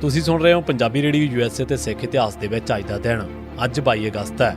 ਤੁਸੀਂ ਸੁਣ ਰਹੇ ਹੋ ਪੰਜਾਬੀ ਰੇਡੀਓ ਯੂਐਸਏ ਤੇ ਸਿੱਖ ਇਤਿਹਾਸ ਦੇ ਵਿੱਚ ਅੱਜ ਦਾ ਦਿਨ। ਅੱਜ 22 ਅਗਸਤ ਹੈ।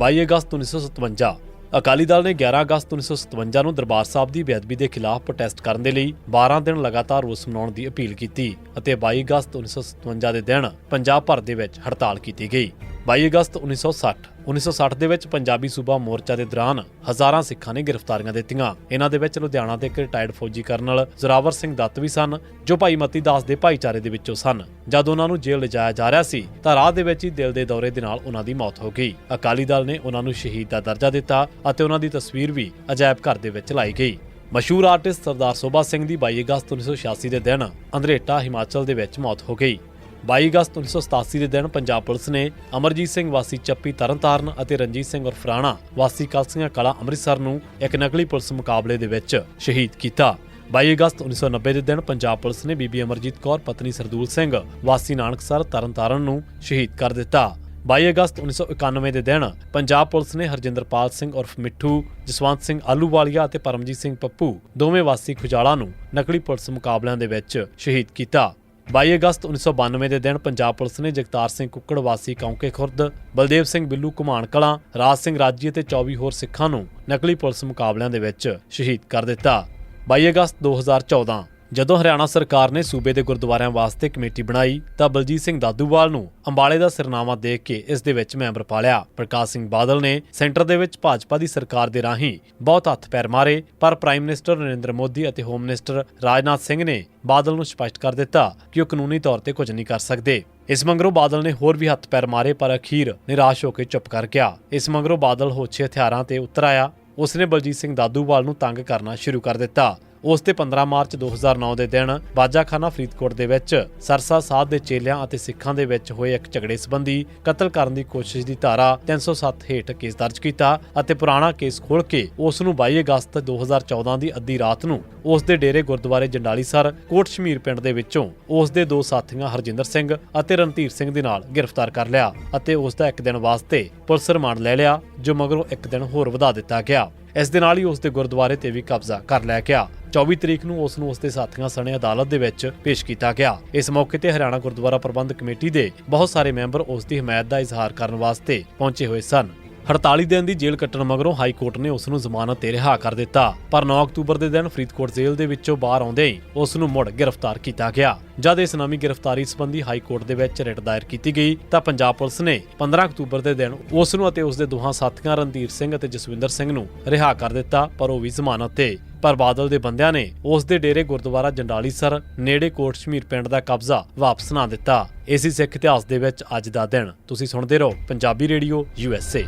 22 ਅਗਸਤ 1957 ਅਕਾਲੀ ਦਲ ਨੇ 11 ਅਗਸਤ 1957 ਨੂੰ ਦਰਬਾਰ ਸਾਹਿਬ ਦੀ ਬੇਅਦਬੀ ਦੇ ਖਿਲਾਫ ਪ੍ਰੋਟੈਸਟ ਕਰਨ ਦੇ ਲਈ 12 ਦਿਨ ਲਗਾਤਾਰ ਰੋਸ ਮਨਾਉਣ ਦੀ ਅਪੀਲ ਕੀਤੀ ਅਤੇ 22 ਅਗਸਤ 1957 ਦੇ ਦਿਨ ਪੰਜਾਬ ਭਰ ਦੇ ਵਿੱਚ ਹੜਤਾਲ ਕੀਤੀ ਗਈ। 22 ਅਗਸਤ 1960 1960 ਦੇ ਵਿੱਚ ਪੰਜਾਬੀ ਸੂਬਾ ਮੋਰਚਾ ਦੇ ਦੌਰਾਨ ਹਜ਼ਾਰਾਂ ਸਿੱਖਾਂ ਨੇ ਗ੍ਰਿਫਤਾਰੀਆਂ ਦਿੱਤੀਆਂ। ਇਹਨਾਂ ਦੇ ਵਿੱਚ ਲੁਧਿਆਣਾ ਦੇ ਇੱਕ ਰਿਟਾਇਰਡ ਫੌਜੀ ਕਰਨਲ ਜ਼ੋਰਾਵਰ ਸਿੰਘ ਦੱਤ ਵੀ ਸਨ, ਜੋ ਭਾਈ ਮਤੀ ਦਾਸ ਦੇ ਭਾਈਚਾਰੇ ਦੇ ਵਿੱਚੋਂ ਸਨ। ਜਦ ਉਹਨਾਂ ਨੂੰ ਜੇਲ੍ਹ ਲਿਜਾਇਆ ਜਾ ਰਿਹਾ ਸੀ, ਤਾਂ ਰਾਹ ਦੇ ਵਿੱਚ ਹੀ ਦਿਲ ਦੇ ਦੌਰੇ ਦੇ ਨਾਲ ਉਹਨਾਂ ਦੀ ਮੌਤ ਹੋ ਗਈ। ਅਕਾਲੀ ਦਲ ਨੇ ਉਹਨਾਂ ਨੂੰ ਸ਼ਹੀਦ ਦਾ ਦਰਜਾ ਦਿੱਤਾ ਅਤੇ ਉਹਨਾਂ ਦੀ ਤਸਵੀਰ ਵੀ ਅਜਾਇਬ ਘਰ ਦੇ ਵਿੱਚ ਲਾਈ ਗਈ। ਮਸ਼ਹੂਰ ਆਰਟਿਸਟ ਸਰਦਾਰ ਸੋਭਾ ਸਿੰਘ ਦੀ 22 ਅਗਸਤ 1986 ਦੇ ਦਿਨ ਅੰਦਰੇਟਾ ਹਿਮਾਚਲ ਦੇ ਵਿੱਚ ਮੌਤ ਹੋ ਗਈ। 22 ਅਗਸਤ 1987 ਦੇ ਦਿਨ ਪੰਜਾਬ ਪੁਲਿਸ ਨੇ ਅਮਰਜੀਤ ਸਿੰਘ, ਵਾਸੀ ਚੱਪੀ ਤਰਨਤਾਰਨ ਅਤੇ ਰਣਜੀਤ ਸਿੰਘ ਉਰਫ ਰਾਣਾ, ਵਾਸੀ ਕਲਸੀਆਂ ਕਲਾ ਅੰਮ੍ਰਿਤਸਰ ਨੂੰ ਇੱਕ ਨਕਲੀ ਪੁਲਿਸ ਮੁਕਾਬਲੇ ਦੇ ਵਿੱਚ ਸ਼ਹੀਦ ਕੀਤਾ। 22 ਅਗਸਤ 1990 ਦੇ ਦਿਨ ਪੰਜਾਬ ਪੁਲਿਸ ਨੇ ਬੀਬੀ ਅਮਰਜੀਤ ਕੌਰ, ਪਤਨੀ ਸਰਦੂਲ ਸਿੰਘ, ਵਾਸੀ ਨਾਨਕਸਰ, ਤਰਨਤਾਰਨ ਨੂੰ ਸ਼ਹੀਦ ਕਰ ਦਿੱਤਾ। 22 ਅਗਸਤ 1991 ਦੇ ਦਿਨ ਪੰਜਾਬ ਪੁਲਿਸ ਨੇ ਹਰਜਿੰਦਰਪਾਲ ਸਿੰਘ ਉਰਫ ਮਿੱਠੂ, ਜਸਵੰਤ ਸਿੰਘ ਆਲੂਵਾਲੀਆ ਅਤੇ ਪਰਮਜੀਤ ਸਿੰਘ ਪੱਪੂ ਦੋਵੇਂ ਵਾਸੀ ਖੁਜਾਲਾ ਨੂੰ ਨਕਲੀ ਪੁਲਿਸ ਮੁਕਾਬਲਿਆਂ ਦੇ ਵਿੱਚ ਸ਼ਹੀਦ ਕੀਤਾ। 22 ਅਗਸਤ 1992 ਦੇ ਦਿਨ ਪੰਜਾਬ ਪੁਲਿਸ ਨੇ ਜਗਤਾਰ ਸਿੰਘ ਕੁੱਕੜ ਵਾਸੀ ਕੌਂਕੇ ਖੁਰਦ, ਬਲਦੇਵ ਸਿੰਘ ਬਿੱਲੂ ਘੁਮਾਣ ਕਲਾਂ, ਰਾਜ ਸਿੰਘ ਰਾਜੀ ਅਤੇ 24 ਹੋਰ ਸਿੱਖਾਂ ਨੂੰ ਨਕਲੀ ਪੁਲਿਸ ਮੁਕਾਬਲਿਆਂ ਦੇ ਵਿੱਚ ਸ਼ਹੀਦ ਕਰ ਦਿੱਤਾ। 22 ਅਗਸਤ 2014 ਜਦੋਂ ਹਰਿਆਣਾ ਸਰਕਾਰ ਨੇ ਸੂਬੇ ਦੇ ਗੁਰਦੁਆਰਿਆਂ ਵਾਸਤੇ ਕਮੇਟੀ ਬਣਾਈ, ਤਾਂ ਬਲਜੀਤ ਸਿੰਘ ਦਾਦੂਵਾਲ ਨੂੰ ਅੰਬਾਲੇ ਦਾ ਸਿਰਨਾਮਾ ਦੇ ਕੇ ਇਸ ਦੇ ਵਿੱਚ ਮੈਂਬਰ ਪਾਲਿਆ। ਪ੍ਰਕਾਸ਼ ਸਿੰਘ ਬਾਦਲ ਨੇ ਸੈਂਟਰ ਦੇ ਵਿੱਚ ਭਾਜਪਾ ਦੀ ਸਰਕਾਰ ਦੇ ਰਾਹੀਂ ਬਹੁਤ ਹੱਥ ਪੈਰ ਮਾਰੇ, ਪਰ ਪ੍ਰਾਈਮ ਮਿਨਿਸਟਰ ਨਰਿੰਦਰ ਮੋਦੀ ਅਤੇ ਹੋਮ ਮਿਨਿਸਟਰ ਰਾਜਨਾਥ ਸਿੰਘ ਨੇ ਬਾਦਲ ਨੂੰ ਸਪਸ਼ਟ ਕਰ ਦਿੱਤਾ ਕਿ ਉਹ ਕਾਨੂੰਨੀ ਤੌਰ ਤੇ ਕੁਝ ਨਹੀਂ ਕਰ ਸਕਦੇ। ਇਸ ਮੰਗਰੋਂ ਬਾਦਲ ਨੇ ਹੋਰ ਵੀ ਹੱਥ ਪੈਰ ਮਾਰੇ, ਪਰ ਅਖੀਰ ਨਿਰਾਸ਼ ਹੋ ਕੇ ਚੁੱਪ ਕਰ ਗਿਆ। ਇਸ ਮੰਗਰੋਂ ਬਾਦਲ ਹੋਛੇ ਹਥਿਆਰਾਂ ਤੇ ਉਤਰ ਆਇਆ। ਉਸਨੇ ਬਲਜੀਤ ਸਿੰਘ ਦਾਦੂਵਾਲ ਨੂੰ ਤੰਗ ਕਰਨਾ ਸ਼ੁਰੂ ਕਰ ਦਿੱਤਾ। ਉਸ ਤੇ 15 ਮਾਰਚ 2009 ਦੇ ਦਿਨ ਬਾਜਾਖਾਨਾ ਫਰੀਦਕੋਟ ਦੇ ਵਿੱਚ ਸਰਸਾ ਸਾਧ ਦੇ ਚੇਲਿਆਂ ਅਤੇ ਸਿੱਖਾਂ ਦੇ ਵਿੱਚ ਹੋਏ ਇੱਕ ਝਗੜੇ ਸੰਬੰਧੀ ਕਤਲ ਕਰਨ ਦੀ ਕੋਸ਼ਿਸ਼ ਦੀ ਧਾਰਾ 307 ਹੇਠ ਕੇਸ ਦਰਜ ਕੀਤਾ ਅਤੇ ਪੁਰਾਣਾ ਕੇਸ ਖੋਲ ਕੇ ਉਸ ਨੂੰ 22 ਅਗਸਤ 2014 ਦੀ ਅੱਧੀ ਰਾਤ ਨੂੰ ਉਸ ਦੇ ਡੇਰੇ ਗੁਰਦੁਆਰੇ ਜੰਡਾਲੀ ਸਰ ਕੋਟ ਸ਼ਮੀਰ ਪਿੰਡ ਦੇ ਵਿੱਚੋਂ ਉਸ ਦੇ ਦੋ ਸਾਥੀਆਂ ਹਰਜਿੰਦਰ ਸਿੰਘ ਅਤੇ ਰਣਧੀਰ ਸਿੰਘ ਦੇ ਨਾਲ ਗ੍ਰਿਫਤਾਰ ਕਰ ਲਿਆ ਅਤੇ ਉਸ ਦਾ ਇੱਕ ਦਿਨ ਵਾਸਤੇ ਪੁਲਿਸ ਰਿਮਾਂਡ ਲੈ ਲਿਆ, ਜੋ ਮਗਰੋਂ ਇੱਕ ਦਿਨ ਹੋਰ ਵਧਾ ਦਿੱਤਾ ਗਿਆ। ਇਸ ਦੇ ਨਾਲ ਹੀ ਉਸ ਦੇ ਗੁਰਦੁਆਰੇ ਤੇ ਵੀ ਕਬਜ਼ਾ ਕਰ ਲਿਆ ਗਿਆ। 24 ਤਰੀਕ ਨੂੰ ਉਸ ਨੂੰ ਉਸ ਦੇ ਸਾਥੀਆਂ ਸਣੇ ਅਦਾਲਤ ਦੇ ਵਿੱਚ ਪੇਸ਼ ਕੀਤਾ ਗਿਆ। ਇਸ ਮੌਕੇ ਤੇ ਹਰਿਆਣਾ ਗੁਰਦੁਆਰਾ ਪ੍ਰਬੰਧਕ ਕਮੇਟੀ ਦੇ ਬਹੁਤ ਸਾਰੇ ਮੈਂਬਰ ਉਸ ਦੀ ਹਮਾਇਤ ਦਾ ਇਜ਼ਹਾਰ ਕਰਨ ਵਾਸਤੇ ਪਹੁੰਚੇ ਹੋਏ ਸਨ। 48 ਦਿਨ ਦੀ ਜੇਲ੍ਹ ਕੱਟਣ ਮਗਰੋਂ ਹਾਈ ਕੋਰਟ ਨੇ ਉਸ ਨੂੰ ਜ਼ਮਾਨਤ ਤੇ ਰਿਹਾ ਕਰ ਦਿੱਤਾ, ਪਰ 9 ਅਕਤੂਬਰ ਦੇ ਦਿਨ ਫਰੀਦਕੋਟ ਜੇਲ੍ਹ ਦੇ ਵਿੱਚੋਂ ਬਾਹਰ ਆਉਂਦੇ ਹੀ ਉਸ ਨੂੰ ਮੁੜ ਗ੍ਰਿਫਤਾਰ ਕੀਤਾ ਗਿਆ। ਜਦ ਇਸ ਨਵੀਂ ਗ੍ਰਿਫਤਾਰੀ ਸੰਬੰਧੀ ਹਾਈ ਕੋਰਟ ਦੇ ਵਿੱਚ ਰਿਟ ਦਾਇਰ ਕੀਤੀ ਗਈ, ਤਾਂ ਪੰਜਾਬ ਪੁਲਿਸ ਨੇ 15 ਅਕਤੂਬਰ ਦੇ ਦਿਨ ਉਸ ਨੂੰ ਅਤੇ ਉਸ ਦੇ ਦੋਹਾਂ ਸਾਥੀਆਂ ਰਣਧੀਰ ਸਿੰਘ ਅਤੇ ਜਸਵਿੰਦਰ ਸਿੰਘ ਨੂੰ ਰਿਹਾ ਕਰ ਦਿੱਤਾ, ਪਰ ਉਹ ਵੀ ਜ਼ਮਾਨਤ ਤੇ। ਪਰ ਬਾਦਲ ਦੇ ਬੰਦਿਆਂ ਨੇ ਉਸ ਦੇ ਡੇਰੇ ਗੁਰਦੁਆਰਾ ਜੰਡਾਲੀ ਸਰ ਨੇੜੇ ਕੋਟ ਸ਼ਮੀਰ ਪਿੰਡ ਦਾ ਕਬਜ਼ਾ ਵਾਪਸ ਨਾ ਦਿੱਤਾ। ਇਸੇ ਸਿੱਖ ਇਤਿਹਾਸ ਦੇ ਵਿੱਚ ਅੱਜ ਦਾ ਦਿਨ। ਤੁਸੀਂ ਸੁਣਦੇ ਰਹੋ ਪੰਜਾਬੀ ਰੇਡੀਓ ਯੂਐਸਏ